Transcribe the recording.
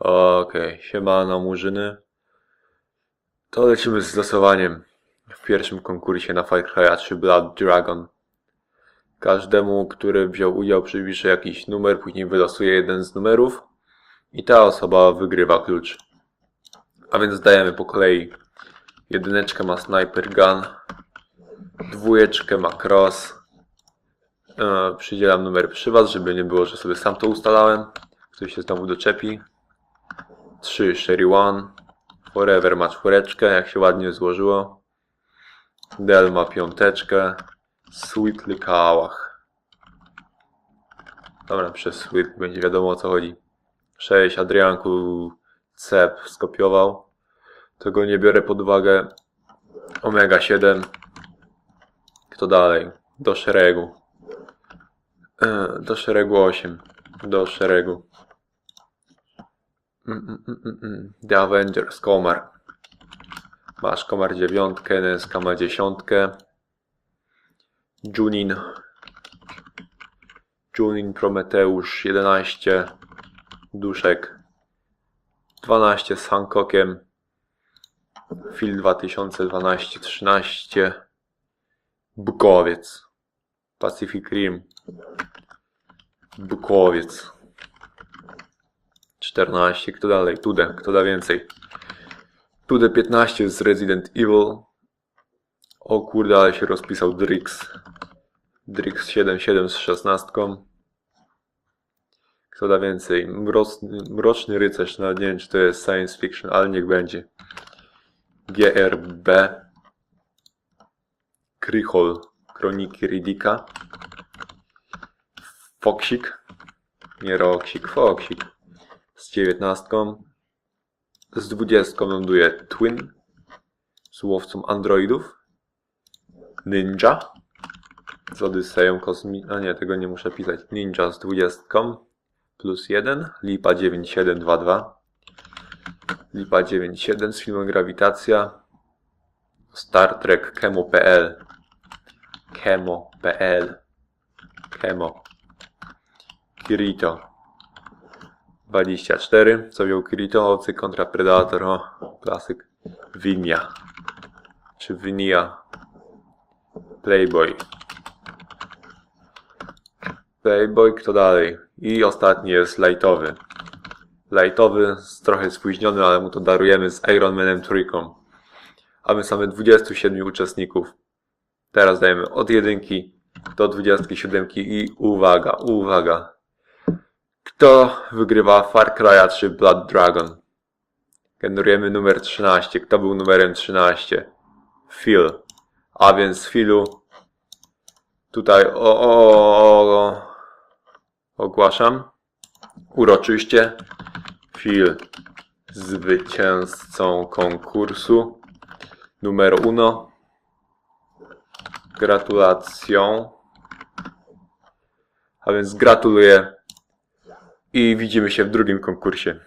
Okej, siemano murzyny. To lecimy z losowaniem w pierwszym konkursie na Far Cry 3 Blood Dragon. Każdemu, który wziął udział, przypiszę jakiś numer, później wylosuje jeden z numerów i ta osoba wygrywa klucz. A więc dajemy po kolei. Jedyneczkę ma Sniper Gun, dwójeczkę ma Cross. E, przydzielam numer przy Was, żeby nie było, że sobie sam to ustalałem. Ktoś się znowu doczepi. 3 Sherry One. Forever ma czwóreczkę, jak się ładnie złożyło. Del ma piąteczkę. Sweetly Kałach. Dobra, przez Sweet będzie wiadomo o co chodzi. 6 Adrianku Cep skopiował. Tego nie biorę pod uwagę. Omega 7. Kto dalej? Do szeregu. E, Do szeregu 8. Do szeregu. The Avengers, Komar. Masz Komar dziewiątkę, Neska ma dziesiątkę. Junin. Junin Prometeusz 11. Duszek 12 z Hancockiem. Phil 2012 13. Bukowiec. Pacific Rim. Bukowiec. 14. Kto dalej? Tude. Kto da więcej? Tude 15 z Resident Evil. O kurde, ale się rozpisał Drix. Drix 77 z 16. Kto da więcej? Mroczny, Mroczny Rycerz. No, nie wiem, czy to jest science fiction, ale niech będzie. GRB. Krychol. Kroniki Ridika. Foksik. Nie Roksik, Foksik. Z 19. Z 20 ląduje Twin. Z łowcą androidów. Ninja. Z Odyseją Kosmi... A nie, tego nie muszę pisać. Ninja z 20. Plus 1. Lipa 9722. Lipa 97 z filmem Grawitacja. Star Trek Kemo.pl Kemo.pl Kemo Kirito 24 Co wziął Kirito? Ocy kontra Predator O, klasyk Winia Czy Winia Playboy Playboy, kto dalej? I ostatni jest Lightowy Lightowy, trochę spóźniony, ale mu to darujemy z Iron Manem trójką. A my mamy 27 uczestników. Teraz dajemy od jedynki do 27 i uwaga, uwaga. Kto wygrywa Far Cry 3 Blood Dragon? Generujemy numer 13. Kto był numerem 13? Phil. A więc Philu tutaj o, o, o, o, ogłaszam uroczyście Phil zwycięzcą konkursu numer uno. Gratulacją. A więc gratuluję i widzimy się w drugim konkursie.